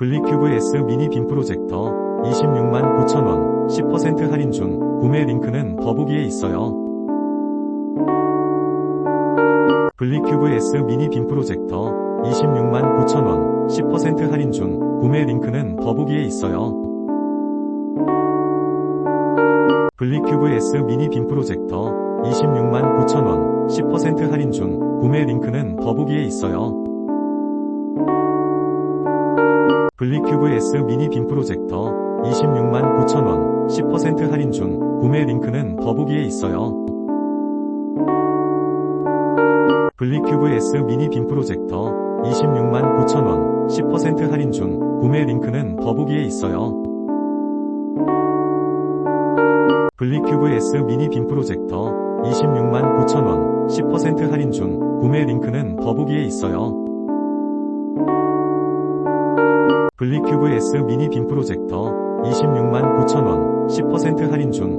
블리큐브 S 미니 빔 프로젝터 26만 9천원 10% 할인 중 구매 링크는 더보기에 있어요. 블리큐브 S 미니 빔 프로젝터 26만 9천원 10% 할인 중 구매 링크는 더보기에 있어요. 블리큐브 S 미니 빔 프로젝터 26만 9천원 10% 할인 중 구매 링크는 더보기에 있어요. 블리큐브 S 미니 빔 프로젝터 26만 9천원 10% 할인 중 구매 링크는 더보기에 있어요. 블리큐브 S 미니 빔 프로젝터 26만 9천원 10% 할인 중 구매 링크는 더보기에 있어요. 블리큐브 S 미니 빔 프로젝터 26만 9천원 10% 할인 중 구매 링크는 더보기에 있어요. 블리큐브 S 미니 빔 프로젝터 26만 9천원 10% 할인 중